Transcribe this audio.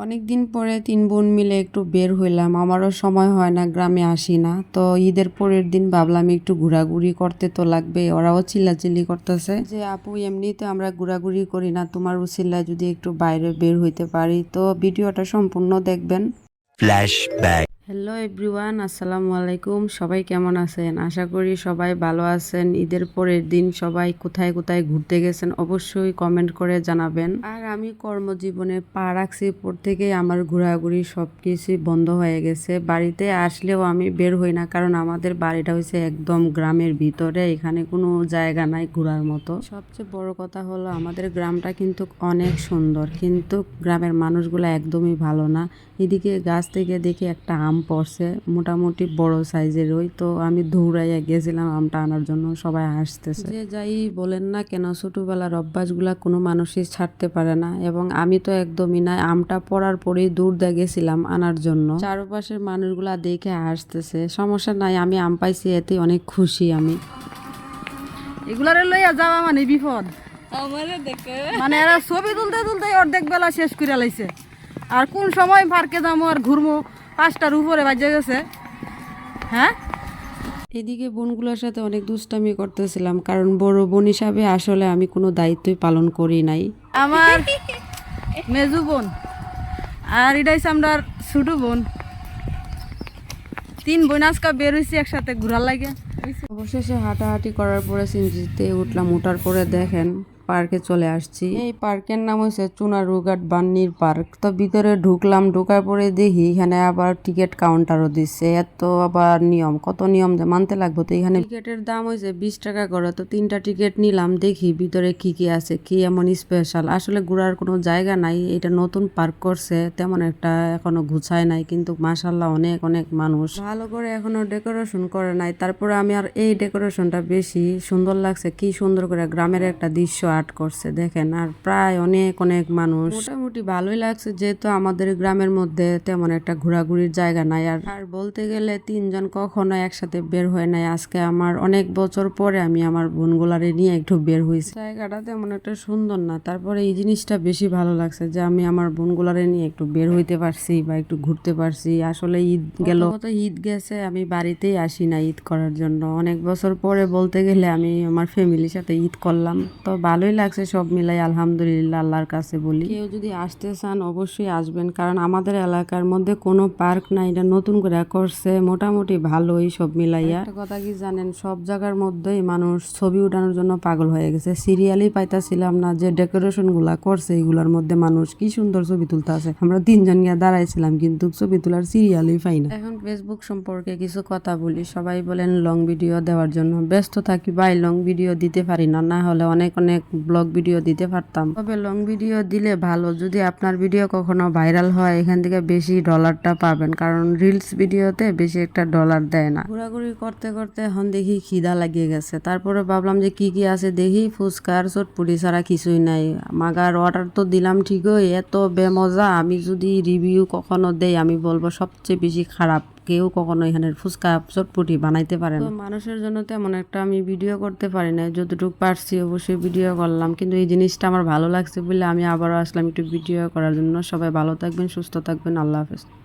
অনেক দিন পরে তিন বোন মিলে একটু বের হইলাম। আমারও সময় হয় না, গ্রামে আসি না। তো ঈদের পরের দিন ভাবলাম একটু ঘোরাঘুরি করতে তো লাগবে ওরাও চিল্লাচিল্লি করতেছে যে, আপু, এমনিতে আমরা ঘোরাঘুরি করি না। তোমার উচিল্লা যদি একটু বাইরে বের হইতে পারি। তো ভিডিওটা সম্পূর্ণ দেখবেন। Flashback. হ্যালো এভরিওয়ান আসসালামু আলাইকুম। সবাই কেমন আছেন? আশা করি সবাই ভালো আছেন। ঈদের পরের দিন সবাই কোথায় কোথায় ঘুরতে গেছেন অবশ্যই কমেন্ট করে জানাবেন। আর আমি কর্মজীবনে পা রাখছি পর থেকে আমার ঘোরাঘুরি সব কিছুই বন্ধ হয়ে গেছে। বাড়িতে আসলেও আমি বের হই না, কারণ আমাদের বাড়িটা হচ্ছে একদম গ্রামের ভিতরে, এখানে কোনো জায়গা নাই ঘোরার মতো। সবচেয়ে বড় কথা হলো, আমাদের গ্রামটা কিন্তু অনেক সুন্দর, কিন্তু গ্রামের মানুষগুলো একদমই ভালো না। এদিকে গাছ থেকে দেখি একটা আম পড়ছে মোটামুটি বড় সাইজের ওই। তো আমি দৌড়াইয়া গেছিলাম আমটা আনার জন্য সবাই হাসতেছে। যে যাই বলেন না কেন ছোটবেলার অভ্যাসগুলা কোনো মানুষই ছাড়তে পারে না এবং আমি তো একদমই না আমটা পড়ার পরেই দূর দিয়ে গেছিলাম আনার জন্য। চারপাশের মানুষগুলা দেখে হাসতেছে সমস্যা নাই আমি আম পাইছি এতে অনেক খুশি আমি। এগুলারে লইয়া যাওয়া মানে বিপদ। মানে এরা ছবি তুলতে তুলতে অর্ধেক বেলা শেষ করে লাইছে। আর কোন সময় পার্কে যাব আর ঘুরবো পাঁচটার উপরে বাজে গেছে। হ্যাঁ? এদিকে বোনগুলোর সাথে অনেক দুষ্টামি করতেছিলাম কারণ বড় বোন হিসাবে আসলে আমি কোনো দায়িত্বই পালন করি নাই। আমার মেজু বোন আর এটাই আমরা ছোটো বোন। তিন বোন আজকে বের হয়েছি একসাথে ঘোরার লাগে। অবশেষে হাঁটাহাঁটি করার পরে সিনজিতে উঠলাম উঠার পরে দেখেন পার্কে চলে আসছি। এই পার্কের নাম হচ্ছে চুনারুঘাট বান্নির পার্ক। তো ভিতরে ঢুকলাম, ঢোকার পরে দেখি এখানে আবার টিকিট কাউন্টারও দিচ্ছে এত আবার নিয়ম, কত নিয়ম যে মানতে লাগবো তো এখানে। টিকিটের দাম হয়েছে বিশ টাকা করে, তো তিনটা টিকিট নিলাম, দেখি ভিতরে কি কি আছে, কি এমন স্পেশাল আসলে ঘোরার কোনো জায়গা নাই, এটা নতুন পার্ক করছে, তেমন একটা এখনও গুছায় নাই, কিন্তু মাসাল্লাহ অনেক অনেক মানুষ। ভালো করে এখনও ডেকোরেশন করে নাই, তারপরে আমি আর এই ডেকোরেশনটা বেশি সুন্দর লাগছে, কি সুন্দর করে গ্রামের একটা দৃশ্য আর্ট করছে, দেখেন। আর প্রায় অনেক অনেক মানুষ। মোটামুটি ভালোই লাগছে, যেহেতু আমাদের গ্রামের মধ্যে তেমন একটা ঘোরাঘুরির জায়গা নাই। আর আর বলতে গেলে তিনজন কখনো একসাথে বের হয় নাই। আজকে আমার অনেক বছর পরে আমি আমার বোনগুলারে নিয়ে একটু বের হয়েছি। জায়গাটা তেমন একটা সুন্দর না। তারপরে এই জিনিসটা বেশি ভালো লাগছে যে, আমি আমার বোনগুলারে নিয়ে একটু বের হইতে পারছি বা একটু ঘুরতে পারছি। আসলে ঈদ গেল। তো ঈদ গেছে, আমি বাড়িতেই আসি না ঈদ করার জন্য। অনেক বছর পরে বলতে গেলে আমি আমার ফ্যামিলির সাথে ঈদ করলাম। তো ভালোই লাগছে সব মিলাই আলহামদুলিল্লাহ আল্লাহর কাছে বলি। কেউ যদি আসতে চান অবশ্যই আসবেন কারণ আমাদের এলাকার মধ্যে কোনো পার্ক নাই এটা নতুন করে করছে মোটামুটি ভালোই সব মিলাইয়া। একটা কথা কি জানেন সব জায়গার মধ্যেই মানুষ ছবি উঠানোর জন্য পাগল হয়ে গেছে। সিরিয়ালই পাইতাছিলাম না যে ডেকোরেশনগুলা করছে এগুলার মধ্যে মানুষ কি সুন্দর ছবি তুলতে আছে আমরা তিনজন গিয়ে দাঁড়াইছিলাম কিন্তু ছবি তোলার সিরিয়ালই পাই না। এখন ফেসবুক সম্পর্কে কিছু কথা বলি। সবাই বলেন লং ভিডিও দেওয়ার জন্য ব্যস্ত থাকি ভাই লং ভিডিও দিতে পারি না না হলে অনেক অনেক ব্লগ ভিডিও দিতে পারতাম। তবে লং ভিডিও দিলে ভালো, যদি আপনার ভিডিও কখনো ভাইরাল হয়, এখান থেকে বেশি ডলারটা পাবেন। কারণ রিলস ভিডিওতে বেশি একটা ডলার দেয় না। ঘোরাঘুরি করতে করতে এখন দেখি খিদা লাগিয়ে গেছে। তারপরে ভাবলাম যে কি কি আছে দেখি ফুচকার চটপুরি ছাড়া কিছুই নাই। মাগার অর্ডার তো দিলাম ঠিকই, এত বেমজা, আমি যদি রিভিউ কখনো দেই, আমি বলব সবচেয়ে বেশি খারাপ। কেউ কখনো এখানে ফুচকা, চটপটি বানাইতে পারে না। মানুষের জন্য তেমন একটা আমি ভিডিও করতে পারি না যতটুকু পারছি অবশ্যই ভিডিও করলাম। কিন্তু এই জিনিসটা আমার ভালো লাগছে বলে আমি আবারও আসলাম একটু ভিডিও করার জন্য। সবাই ভালো থাকবেন, সুস্থ থাকবেন। আল্লাহ হাফেজ।